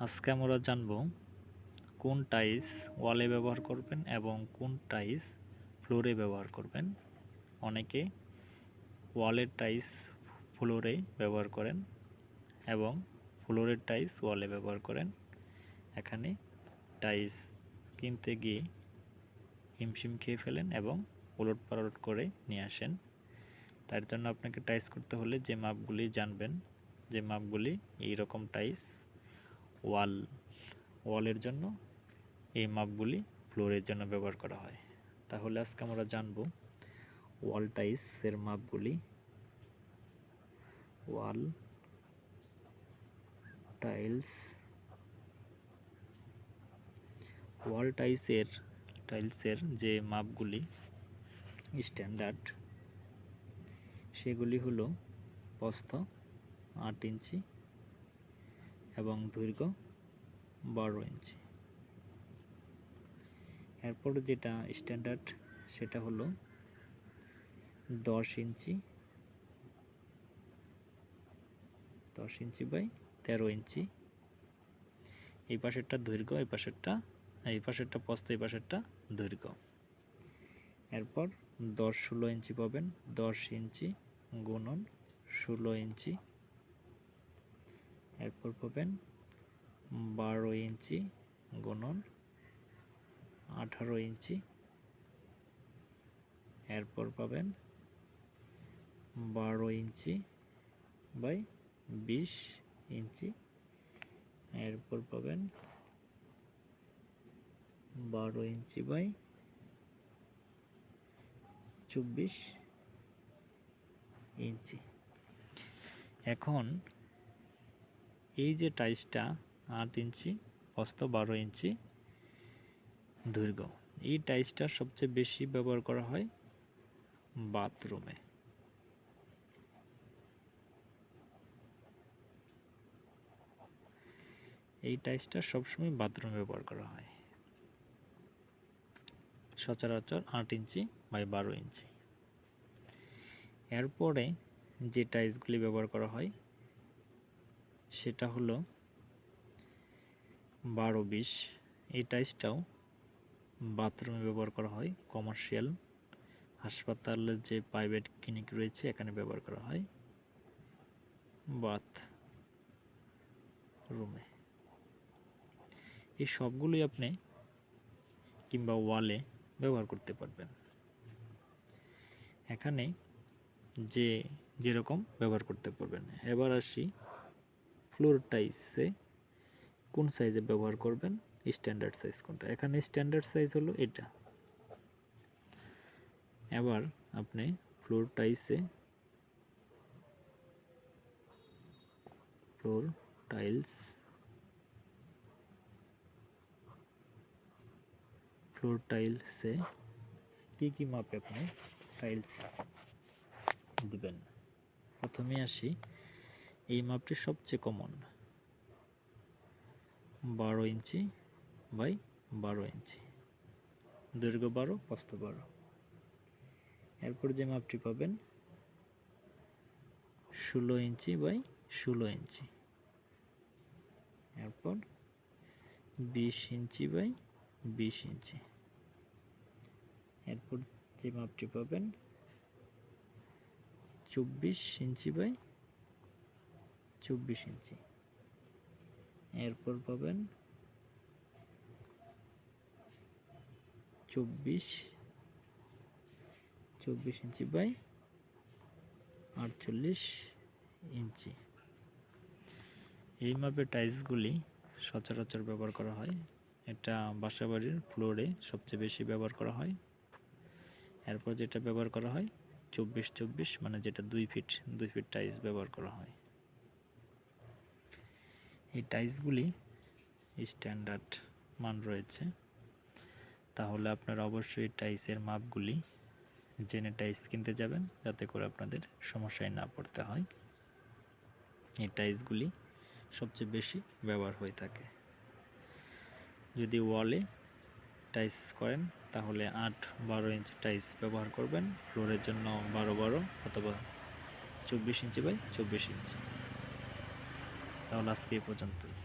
আজকে আমরা জানব কোন টাইস ওয়ালে ব্যবহার করবেন এবং কোন টাইস ফ্লোরে ব্যবহার করবেন। অনেকে ওয়ালের টাইস ফ্লোরে ব্যবহার করেন এবং ফ্লোরের টাইস ওয়ালে ব্যবহার করেন। এখানে টাইস কিনতে গিয়ে হিমশিম খেয়ে ফেলেন এবং উলট পালট করে নিয়ে আসেন। তার জন্য আপনাকে টাইস করতে হলে যে মাপগুলি জানবেন, যে মাপগুলি এই রকম টাইস ওয়াল, ওয়ালের জন্য এই মাপগুলি ফ্লোরের জন্য ব্যবহার করা হয়। তাহলে আজকে আমরা জানব ওয়াল টাইসের মাপগুলি। ওয়াল টাইলস, ওয়াল টাইসের টাইলসের যে মাপগুলি স্ট্যান্ডার্ড, সেগুলি হলো প্রস্থ আট ইঞ্চি এবং দৈর্ঘ্য বারো ইঞ্চি। এরপর যেটা স্ট্যান্ডার্ড সেটা হলো দশ ইঞ্চি দশ ইঞ্চি বাই তেরো ইঞ্চি। এই পাশেরটা দৈর্ঘ্য, এই পাশেরটা এই পাশেরটা প্রস্থ, এই পাশেরটা দৈর্ঘ্য। এরপর দশ ষোলো ইঞ্চি পাবেন, দশ ইঞ্চি গুণন ষোলো ইঞ্চি এরপর পাবেন বারো ইঞ্চি গুণন, আঠারো ইঞ্চি। এরপর পাবেন বারো ইঞ্চি বাই বিশ ইঞ্চি। এরপর পাবেন বারো ইঞ্চি বাই চব্বিশ ইঞ্চি। এখন এই যে টাইসটা আট ইঞ্চি প্রস্থ বারো ইঞ্চি দৈর্ঘ্য, এই টাইসটা সবচেয়ে বেশি ব্যবহার করা হয় বাথরুমে। এই টাইসটা সবসময় বাথরুমে ব্যবহার করা হয়। সচরাচর আট ইঞ্চি বাই বারো ইঞ্চি। এরপরে যে টাইলসগুলি ব্যবহার করা হয় সেটা হলো বারো বিশ। এই টাইলসটাও বাথরুমে ব্যবহার করা হয়, কমার্শিয়াল। হাসপাতালের যে প্রাইভেট ক্লিনিক রয়েছে, এখানে ব্যবহার করা হয় বাথ রুমে এই সবগুলোই আপনি কিংবা ওয়ালে ব্যবহার করতে পারবেন। এখানে যে যেরকম ব্যবহার করতে পারবেন। এবার আসি ফ্লোর টাইসে কোন সাইজে ব্যবহার করবেন? স্ট্যান্ডার্ড সাইজ কোনটা? এখানে স্ট্যান্ডার্ড সাইজ হলো এটা। এবার আপনি ফ্লোর টাইসে ফ্লোর টাইলস, ফ্লোর টাইলসে কী কী মাপে আপনি টাইলস দিবেন? প্রথমে আসি। এই মাপটি সবচেয়ে কমন বারো ইঞ্চি বাই বারো ইঞ্চি। দৈর্ঘ্য বারো, প্রস্থ বারো। এরপর যে মাপটি পাবেন, ষোলো ইঞ্চি বাই ষোলো ইঞ্চি। এরপর বিশ ইঞ্চি বাই বিশ ইঞ্চি। এরপর যে মাপটি পাবেন, চব্বিশ ইঞ্চি বাই চব্বিশ ইঞ্চি। এরপর পাবেন চব্বিশ চব্বিশ ইঞ্চি বাই আটচল্লিশ ইঞ্চি। এই মাপের টাইলসগুলি সচরাচর ব্যবহার করা হয়। এটা বাসাবাড়ির ফ্লোরে সবচেয়ে বেশি ব্যবহার করা হয়। এরপর যেটা ব্যবহার করা হয়, চব্বিশ চব্বিশ মানে যেটা দুই ফিট দুই ফিট টাইলস ব্যবহার করা হয়। এই টাইলসগুলি স্ট্যান্ডার্ড মান রয়েছে। তাহলে আপনারা অবশ্যই টাইলসের মাপগুলি জেনে টাইলস কিনতে যাবেন, যাতে করে আপনাদের সমস্যায় না পড়তে হয়। এই টাইলসগুলি সবচেয়ে বেশি ব্যবহার হয়ে থাকে। যদি ওয়ালে টাইলস করেন, তাহলে আট বারো ইঞ্চি টাইলস ব্যবহার করবেন। ফ্লোরের জন্য বারো বারো অথবা চব্বিশ ইঞ্চি বাই চব্বিশ ইঞ্চি। তাহলে আজকে এই পর্যন্তই।